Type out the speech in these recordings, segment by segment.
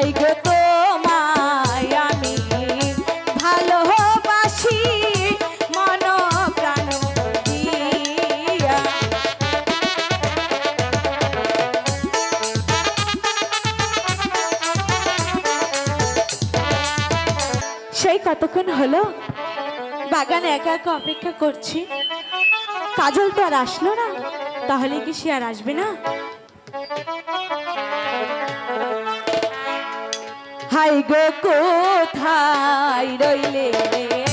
High গো তোমায় আমি। ভালোবাসি মন প্রাণ সেই কতক্ষণ হলো? বাগানে একা একা অপেক্ষা করছি। কাজল তো আর আসলো না। তাহলে কি সে আর আসবে না? হাই গো কোথায় রইলে রে?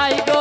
caigo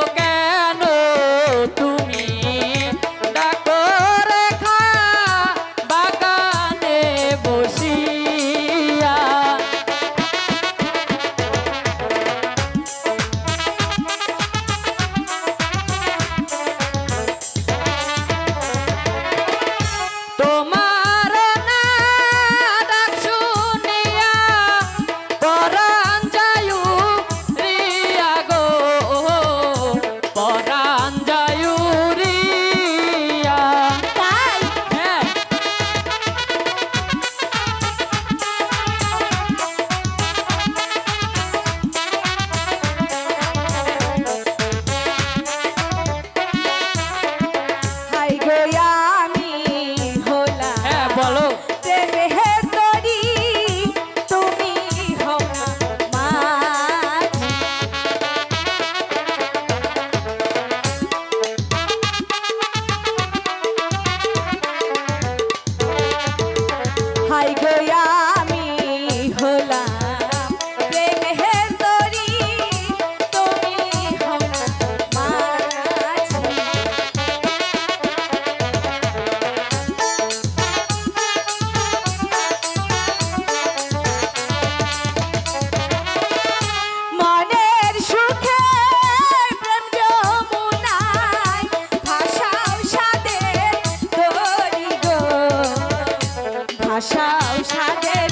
বসাও সাদের